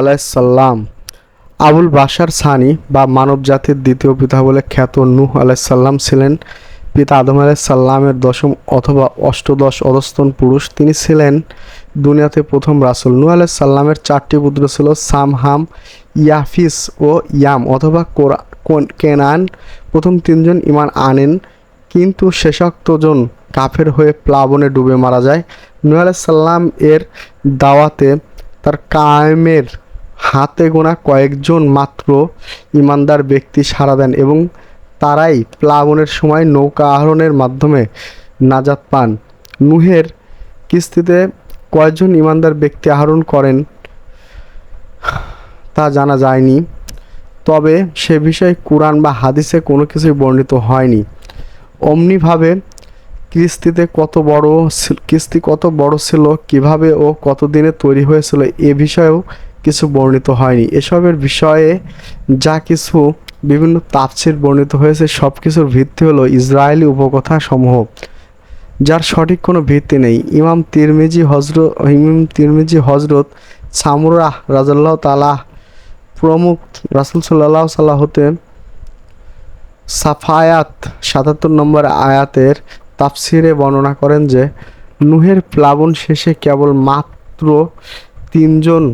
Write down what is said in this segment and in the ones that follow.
আলাইসাল্লাম আবুল বাশার সানি বা মানব জাতির দ্বিতীয় পিতা বলে খ্যাত নূহ আলাইসাল্লাম ছিলেন। পিতা আদম আলাইসাল্লামের দশম অথবা অষ্টদশ অধস্তন পুরুষ। তিনি ছিলেন দুনিয়াতে প্রথম রাসূল। নূহ আলাইসাল্লামের চারটি পুত্র ছিল সাম হাম ইয়াফিস ও ইয়াম অথবা কেনান। প্রথম তিনজন ইমান আনেন, কিন্তু শেষোক্তজন কাফের হয়ে প্লাবনে ডুবে মারা যায়। নূহ আলাইসাল্লাম এর দাওয়াতে তার কায়েমের হাতে গোনা কয়েকজন মাত্র ইমানদার ব্যক্তি সাড়া দেন এবং তারাই প্লাবনের সময় নৌকা আহরণের মাধ্যমে নাজাত পান। নুহের কিস্তিতে কয়েকজন ইমানদার ব্যক্তি আহরণ করেন তা জানা যায়নি, তবে সে বিষয়ে কোরআন বা হাদিসে কোনো কিছুই বর্ণিত হয়নি। অমনিভাবে কিস্তিতে কত বড় কিস্তি কত বড় ছিল, কীভাবে ও কত দিনে তৈরি হয়েছিল, এ বিষয়েও কিছু বর্ণিত হয়নি। এসবের বিষয়ে যা কিছু বিভিন্ন তাফসির বর্ণিত হয়েছে সব কিছুর ভিত্তি হলো ইসরায়েলি উপকথা সমূহ যার সঠিক কোনো ভিত্তি নেই। ইমাম তিরমিজি হজরত ইমাম তিরমিজি হজরত সামুরাহ রাজাল্লাহ তালা প্রমুখ রাসুল সাল্লাহ সাল্লাহ সাফায়াত সাতাত্তর নম্বর আয়াতের তাফসিরে বর্ণনা করেন যে, নুহের প্লাবন শেষে কেবল মাত্র তিনজন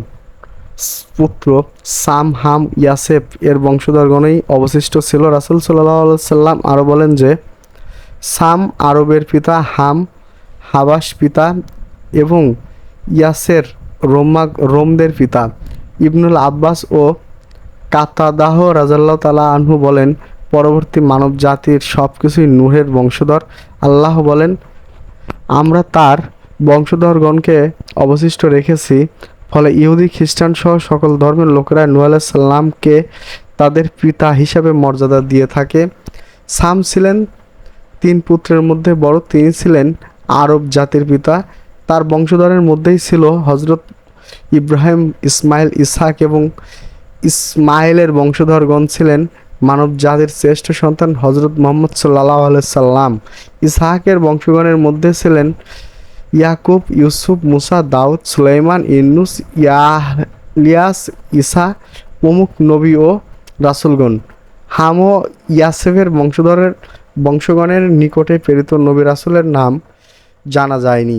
পুত্র, সাম, হাম, ইয়াসেফ এর বংশধরগণেই অবশিষ্ট ছিল। রাসুল সাল্লাম আরও বলেন যে, সাম আরবের পিতা, হাম হাবাস পিতা এবং ইয়াসের রোমা রোমদের পিতা। ইবনুল আব্বাস ও কাতাদাহ রাজাল্লাহ তালা আনহু বলেন পরবর্তী মানব জাতির সব কিছুই নূহের বংশধর। আল্লাহ বলেন, আমরা তার বংশধরগণকে অবশিষ্ট রেখেছি, ফলে ইহুদি, খ্রিস্টান সহ সকল ধর্মের লোকেরা নূহ আলাইহিস সাল্লামকে তাদের পিতা হিসাবে মর্যাদা দিয়ে থাকে। সাম ছিলেন তিন পুত্রের মধ্যে, বড় তিনি ছিলেন আরব জাতির পিতা। তার বংশধরের মধ্যেই ছিল হজরত ইব্রাহিম, ইসমাইল, ইসহাক এবং ইসমাইলের বংশধরগণ ছিলেন। মানব জাতির শ্রেষ্ঠ সন্তান হজরত মোহাম্মদ সাল্লাহ সাল্লাম। ইসাহাকের বংশগণের মধ্যে ছিলেন ইয়াকুব, ইউসুফ, মুসা, দাউদ, সুলাইমান ইন্নুস ইয়ালিয়াস ইসা প্রমুখ নবী ও রাসুলগণ। হাম ও ইয়াসেফের বংশধরের বংশগণের নিকটে প্রেরিত নবী রাসুলের নাম জানা যায়নি।